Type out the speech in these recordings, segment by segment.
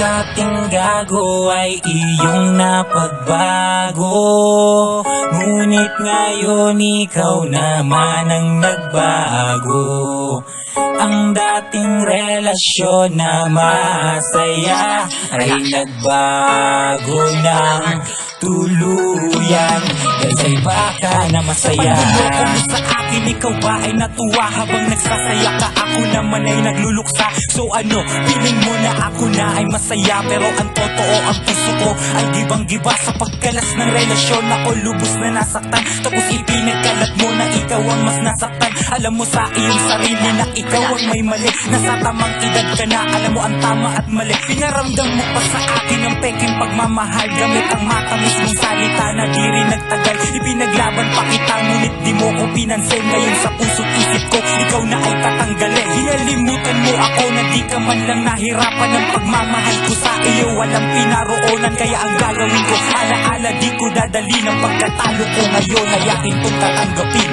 dating gago ay iyong napagbago. Ngunit ngayon ikaw naman ang nagbago. Ang dating relasyon na masaya Ay nagbago ng tuluyan Dahil sa iba ka na masaya. Sa akin, ikaw ba ay natuwa? Habang nagsasaya ka, ako naman ay nagluluksa. So ano, piling mo na ako na ay masaya? Pero ang totoo, ang puso ko ay gibang-giba. Sa pagkalas ng relasyon, ako lubos na nasaktan. Tapos ipinagkalat mo na ikaw ang mas nasaktan. Alam mo sa iyong sarili na ikaw ang may mali. Nasa tamang edad ka na, alam mo ang tama at mali. Pinaramdam mo pa sa akin ang peking pagmamahal. Gamit ang mata mismong salita na di rin nagtagal Ipinaglaban pa kita ngunit di mo ko pinansin. Ngayon sa puso't isip ko ikaw na ay tatanggalin. Hinalimutan mo ako na di ka man lang nahirapan. Ang pagmamahal ko sa iyo walang pinaroonan. Kaya ang gagawin ko alaala di ko dadali Ng pagkatalo ko ngayon. Ay akin kong tatanggapin.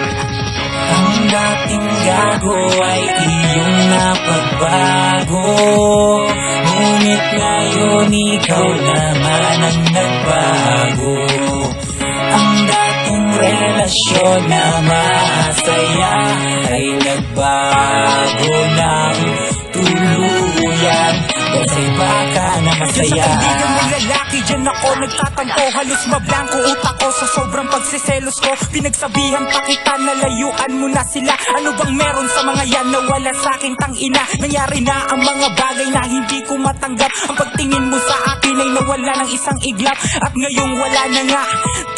Ang dating gago ay iyong napagbago. Ngunit ngayon ikaw naman ang nagbago. Ang relasyon na masaya Ay nagbago ng tuluyan. Dahil sa ka na Diyan sa masaya. kaibigan mo lalaki Diyan ako nagtatampo. Halos mablangko utak ko Sa sobrang pagsiselos ko. Pinagsabihan pa kita na layuan mo na sila. Ano bang meron sa mga yan na wala sa akin tangina? Nangyari na ang mga bagay na hindi ko matanggap. Ang pagtingin mo sa akin ay nawala ng isang iglap. At ngayong wala na nga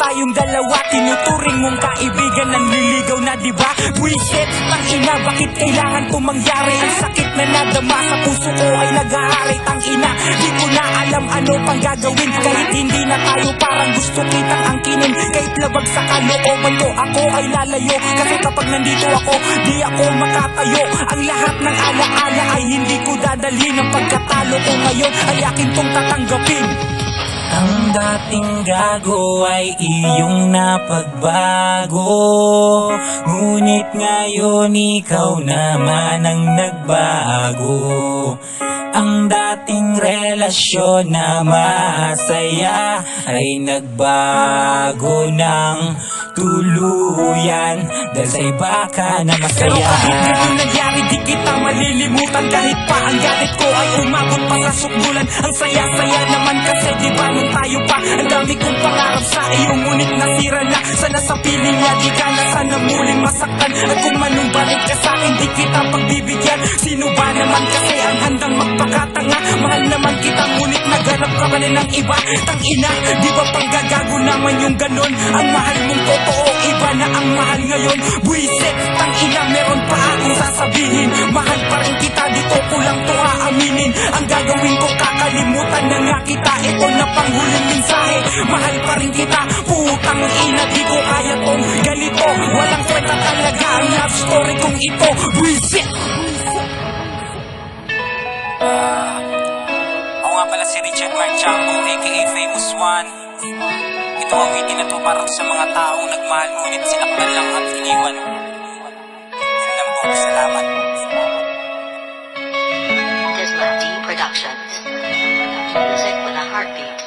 Tayong dalawa Tinuturing mong kaibigan Nanliligaw na diba Buisit, tangina Bakit kailangan ko mangyari? Ang sakit na nadama sa puso ko ay nag-aaray Tangina, di ko na alam ano pang gagawin. Kahit hindi na tayo parang gusto kitang angkinin. Kahit labag sa kalooban ko ako ay lalayo. Kasi kapag nandito ako, di ako makatayo. Ang lahat ng alaala ay hindi ko dadalhin. Ang pagkatalo ko ngayon ay akin tong tatanggapin Ang dating gago ay iyong napagbago. Ngunit ngayon ikaw naman ang nagbago. Ang dating relasyon na masaya Ay nagbago ng tuluyan. Dahil sa iba ka na Pero masaya kahit ganun nangyari di kita malilimutan. Kahit pa ang galit ko ay umabot pa sa sukbulan Ang saya-saya naman kasi di ba nung tayo pa. Ang dami kong pangarap sa iyo ngunit nasira na. Sana sa piling niya di ka na sana muling masaktan. At kung manumbalik ka sa akin di kita pagbibigyan. Sino ba naman kasi ang handang magpakatanga? Mahal naman kita ngunit naghanap ka pa ng iba. Tangina, di ba panggagago naman yung ganon Ang mahal mong totoo, iba na ang mahal ngayon. Buisit, tangina, meron pa akong sasabihin. Mahal pa rin kita, na kita Ito na panghuling mensahe. Mahal pa rin kita Putang ina di ko kaya tong ganito. Walang kwenta talaga Ang love story kong ito. Buisit uh, ah, Ako nga pala si Richard Marchambo A.K.A. Famous One. Ito awitin na to para sa mga taong nagmahal Ngunit sinaktan lang at iniwan. Yan lang po, salamat This Production. heartbeat.